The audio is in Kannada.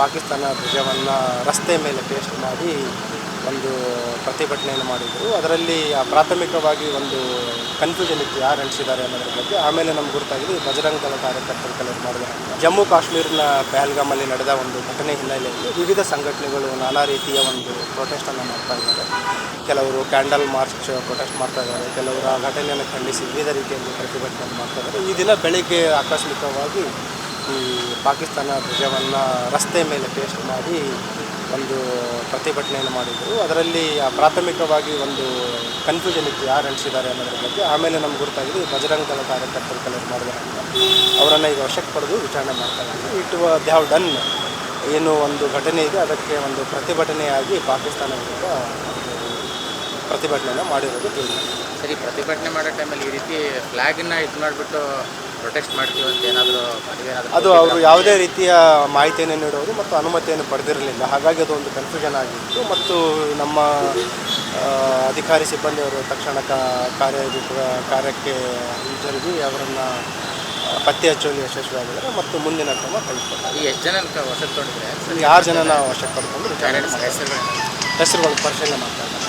ಪಾಕಿಸ್ತಾನ ಧ್ವಜವನ್ನು ರಸ್ತೆ ಮೇಲೆ ಪೇಸ್ಟ್ ಮಾಡಿ ಒಂದು ಪ್ರತಿಭಟನೆಯನ್ನು ಮಾಡಿದರು. ಅದರಲ್ಲಿ ಪ್ರಾಥಮಿಕವಾಗಿ ಒಂದು ಕನ್ಫ್ಯೂಷನ್ ಇತ್ತು ಯಾರು ಅಂಟಿಸಿದ್ದಾರೆ ಅನ್ನೋದ್ರ ಬಗ್ಗೆ. ಆಮೇಲೆ ನಮ್ಗೆ ಗೊತ್ತಾಗಿದೆ ಬಜರಂಗ್ ದಳ ಕಾರ್ಯಕರ್ತರು ಕಲೆ ಮಾಡಿದ್ದಾರೆ. ಜಮ್ಮು ಕಾಶ್ಮೀರ್ನ ಪಹಲ್ಗಾಮಲ್ಲಿ ನಡೆದ ಒಂದು ಘಟನೆ ಹಿನ್ನೆಲೆಯಲ್ಲಿ ವಿವಿಧ ಸಂಘಟನೆಗಳು ನಾನಾ ರೀತಿಯ ಒಂದು ಪ್ರೊಟೆಸ್ಟನ್ನು ಮಾಡ್ತಾ ಇದ್ದಾರೆ. ಕೆಲವರು ಕ್ಯಾಂಡಲ್ ಮಾರ್ಚ್ ಪ್ರೊಟೆಸ್ಟ್ ಮಾಡ್ತಾ ಇದ್ದಾರೆ, ಕೆಲವರು ಆ ಘಟನೆಯನ್ನು ಖಂಡಿಸಿ ವಿವಿಧ ರೀತಿಯಲ್ಲಿ ಪ್ರತಿಭಟನೆ ಮಾಡ್ತಾ ಇದ್ದಾರೆ. ಈ ದಿನ ಬೆಳಿಗ್ಗೆ ಆಕಸ್ಮಿಕವಾಗಿ ಈ ಪಾಕಿಸ್ತಾನ ಧ್ವಜವನ್ನು ರಸ್ತೆ ಮೇಲೆ ಪೇಸ್ಟ್ ಮಾಡಿ ಒಂದು ಪ್ರತಿಭಟನೆಯನ್ನು ಮಾಡಿದರು. ಅದರಲ್ಲಿ ಪ್ರಾಥಮಿಕವಾಗಿ ಒಂದು ಕನ್ಫ್ಯೂಷನ್ ಇತ್ತು ಯಾರು ಅನಿಸಿದ್ದಾರೆ ಅನ್ನೋದ್ರ ಬಗ್ಗೆ. ಆಮೇಲೆ ನಮ್ಗೆ ಗೊತ್ತಾಗಿದೆ ಬಜರಂಗ ದಳ ಕಾರ್ಯಕರ್ತರು ಕೆಲವರು ಮಾಡಿದ್ದಾರೆ ಅವರನ್ನು ಈಗ ವಶಕ್ಕೆ ಪಡೆದು ವಿಚಾರಣೆ ಮಾಡ್ತಾ ಇದ್ದೀವಿ ಇಟ್ ದೇ ಡನ್ ಏನು ಒಂದು ಘಟನೆ ಇದೆ. ಅದಕ್ಕೆ ಒಂದು ಪ್ರತಿಭಟನೆಯಾಗಿ ಪಾಕಿಸ್ತಾನ ವಿರುದ್ಧ ಪ್ರತಿಭಟನೆಯನ್ನು ಮಾಡಿರೋದು ಸರಿ, ಪ್ರತಿಭಟನೆ ಮಾಡೋ ಟೈಮಲ್ಲಿ ಈ ರೀತಿ ಫ್ಲ್ಯಾಗನ್ನು ಇದು ಮಾಡಿಬಿಟ್ಟು ಪ್ರೊಟೆಸ್ಟ್ ಮಾಡ್ತೀವಿ ಅಂತ ಏನಾದರೂ ಅದು ಅವರು ಯಾವುದೇ ರೀತಿಯ ಮಾಹಿತಿಯನ್ನು ನೀಡೋದು ಮತ್ತು ಅನುಮತಿಯನ್ನು ಪಡೆದಿರಲಿಲ್ಲ. ಹಾಗಾಗಿ ಅದು ಒಂದು ಕನ್ಫ್ಯೂಷನ್ ಆಗಿತ್ತು ಮತ್ತು ನಮ್ಮ ಅಧಿಕಾರಿ ಸಿಬ್ಬಂದಿಯವರು ತಕ್ಷಣ ಕಾರ್ಯ ಕಾರ್ಯಕ್ಕೆ ಹಿಂಜರಿದು ಅವರನ್ನು ಪತ್ತೆ ಹಚ್ಚುವಲ್ಲಿ ಯಶಸ್ವಿಯಾಗಿದ್ದಾರೆ ಮತ್ತು ಮುಂದಿನ ಕ್ರಮ ಕೈಗೊಳ್ಳುತ್ತಾರೆ ಈ ಎಷ್ಟು ಜನ ವಶಕ್ಕೆ ತೊಗೊಂಡಿದ್ರೆ? ಯಾರು ಜನನ ವಶಕ್ಕೆ ಪಡ್ಕೊಂಡು ಹೆಸರುಗಳು ಪರಿಶೀಲನೆ ಮಾಡ್ತಾರೆ